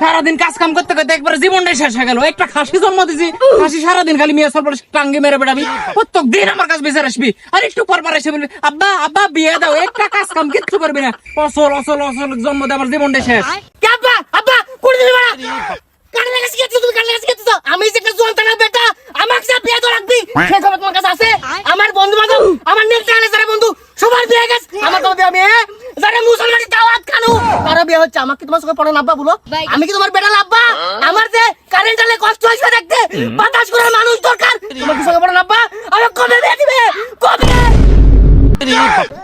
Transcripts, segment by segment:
সারাদিন কাজ কাম করতে করতে একবার জীবনটাই শেষ হয়ে গেল। একটা খাসি জন্ম দিছি। খাসি সারাদিন খালি মেয়ে সরপর টাঙ্গি মেরে বেড়াবি। প্রত্যেক দিন আমার কাছে বিচার আসবি। আর একটু পর পর এসে বলবি আব্বা আব্বা বিয়ে দাও একটা কাজ কাম কিচ্ছু করবি না। অসল অসল অসল জন্ম দিয়ে আমার জীবনটাই শেষ। আব্বা? আব্বা কুড়ি দিবি বাড়া। কানে লাগাছি গেছো তুমি? কানে লাগাছি গেছো আমি যে একটা জোয়ান বেটা আমাকে বিয়ে তো রাখবি সে খবর তোমার কাছে আছে? আমার বন্ধু বান্ধব আমার নেক্সট আলে যারা বন্ধু সবার বিয়ে গেছে আমার তো বিয়ে আমি যারা মুসলমানের দাওয়াত খানু কারও বিয়ে হচ্ছে আমাকে তোমার সঙ্গে পড়ো আব্বা বলো? আমি কি তোমার বেটা আব্বা আমার যে কারেন্ট আলে কষ্ট হয়েছে দেখতে বাতাস করার মানুষ দরকার। তোমার কি সঙ্গে পড়ো আব্বা আমি কবে বিয়ে দিবে কবে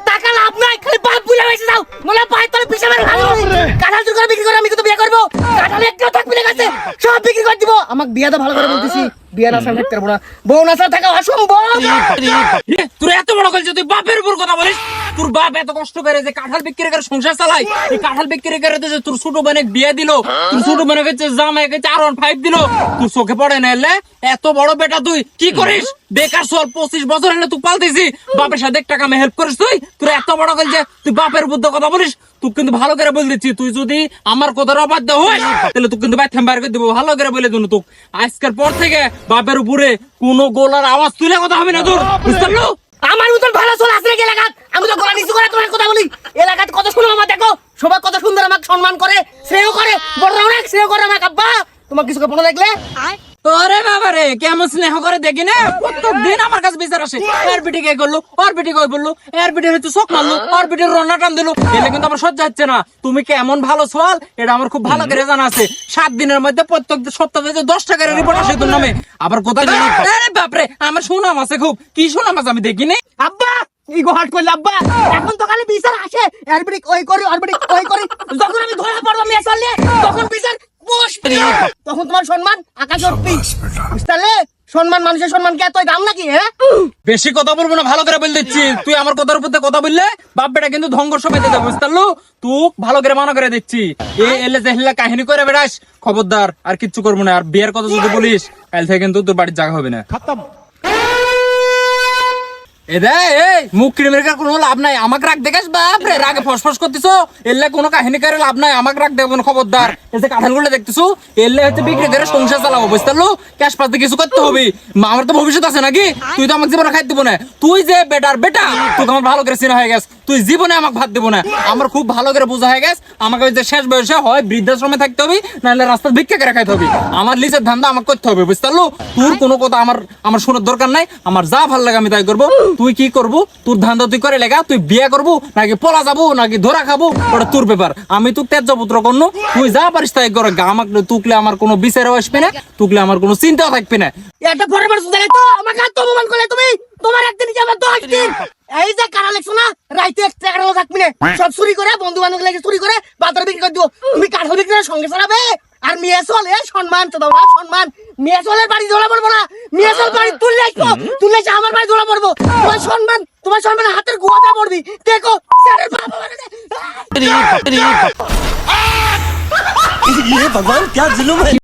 টাকা লাভ নাই খালি বাপ বুলে হয়েছে যাও। মোলা পায়ে তলে পিছে মেরে। ভালো কাঁঠাল চুর করে বিক্রি করে আমি কিন্তু বিয়ে করব। কাঁঠাল একটাও থাকবে না কাছে সব বিক্রি করে দিব। আমাকে বিয়ে তো ভালো করে বলতেছি। বিয়ে না সাথে থাকতে পারব না। বউ না থাকা অসম্ভব এ, তোর এত বড় কলছে তুই বাপের উপর কথা বলিস তোর বাপ এত কষ্ট করে যে কাঁঠাল বিক্রি করে সংসার চালাই এই কাঁঠাল বিক্রি করে যে তোর ছোট বোনে বিয়ে দিল, তোর ছোট বোনে গেছে জামাই গেছে আর ওয়ান ফাইভ দিল, তোর চোখে পড়ে না এলে? এত বড় বেটা তুই, কি করিস? বেকার চল, পঁচিশ বছর হলে তুই পালতেছি। বাপের সাথে এক টাকা হেল্প করিস তুই? তোর এত বড় কলছে তুই বাপের বুদ্ধ কথা বলিস তুই কিন্তু ভালো করে বলে দিচ্ছি। তুই যদি আমার কথার অবাধ্য হয় তাহলে তুই কিন্তু বাইরে বাইর করে দিব, ভালো করে বলে দিন তুই আজকের পর থেকে বাপের উপরে কোনো গোলার আওয়াজ তুলে কথা হবে না তোর, বুঝতে পারল? আমার মতন ভালো চল আসলে এলাকাত আমি তো গলা নিচু করে তোমার কথা বলি। এলাকাত কত সুন্দর আমার দেখো সবাই কত সুন্দর আমাকে সম্মান করে স্নেহ করে বড় অনেক স্নেহ করে আমাকে আব্বা। তোমার কিছু পড়ো দেখলে? ওরে বাবা রে কেমন স্নেহ করে দেখি না? প্রত্যেক দিন আমার কাছে বিচার আসে। এর বিটি কে করল? ওর বিটি কই বলল? এর বিটি হয়তো শোক মারলো। ওর বিটির রন্না টান দিলো। এলে কিন্তু আমার সহ্য হচ্ছে না। তুমি কেমন ভালো সোয়াল এটা আমার খুব ভালো করে জানা আছে। সাত দিনের মধ্যে প্রত্যেক সপ্তাহে যে দশ টাকার রিপোর্ট আসে তোর নামে। আবার কোথায় আরে বাপরে আমার সুনাম আছে খুব। কি সুনাম আছে আমি দেখিনি? আব্বা! করলে আব্বা এখন তো খালি বিচার আসে। ওই করি ওই করি। যখন আমি ধরা পড়ব আমি আসলে তখন বিচার তখন তোমার সম্মান আকাশ সম্মান মানুষের সম্মান কি এত দাম নাকি হ্যাঁ? বেশি কথা বলব না ভালো করে বলে দিচ্ছি। তুই আমার কথার উপর কথা বললে বাপ বেটা কিন্তু ধ্বংস সময় দিতে বুঝতে তুই ভালো করে মানা করে দিচ্ছি। এ এলে যে হেলে কাহিনী করে বেড়াস। খবরদার আর কিচ্ছু করব না। আর বিয়ের কথা যদি বলিস কাল থেকে কিন্তু তোর বাড়ির জায়গা হবে না। এ রাগ কোনো কাহিনী লাভ নাই দেবো খবরদার। বিক্রি করে সংসার চালাবো, বুঝতে পারল? কিছু করতে হবে। আমার তো ভবিষ্যৎ আছে নাকি? তুই তো আমাকে জীবনে খাই দিব না। তুই যে বেটার বেটা তোকে আমার ভালো করে চিনা হয়ে গেছে। তুই জীবনে আমাকে ভাত দিব না। আমার খুব ভালো করে বোঝা হয়ে গেছে। আমাকে যে শেষ বয়সে হয় বৃদ্ধাশ্রমে থাকতে হবে নাহলে রাস্তা ভিক্ষা করে খাইতে হবে। আমার লিচের ধান্দা আমাকে করতে হবে বুঝতে পারল তোর কোনো কথা আমার আমার শোনার দরকার নাই। আমার যা ভালো লাগে আমি তাই করব। তুই কি করব? তোর ধান্দা তুই করে লেগা তুই বিয়ে করব নাকি পলা যাব নাকি ধরা খাব? ওটা তোর ব্যাপার। আমি তো তেজ পুত্র কর্ণ। তুই যা পারিস তাই কর। আমাকে তুকলে আমার কোনো বিচারও আসবে না তুকলে আমার কোনো চিন্তাও থাকবে না। এটা শুধু তো আমাকে এত অপমান করলে তুমি তোমার একদিন কি আমার দশ দিন এই যে কারা লেখছো না রাইতে এক টাকা থাকবি না সব চুরি করে বন্ধু বান্ধব লেগে চুরি করে বাজারে বিক্রি করে দিও তুমি কাঠল বিক্রি করে সঙ্গে চালাবে আর মেয়ে চল এ সম্মান তো দাও না সম্মান মেয়ে চলের বাড়ি ধরা পড়বো না মেয়ে চল বাড়ি তুললে আসবো তুললে এসে আমার বাড়ি ধরা পড়বো তোমার সম্মান তোমার সম্মান হাতের গোয়াটা পড়বি দেখো স্যারের বাবা মানে ये भगवान क्या जुलुम है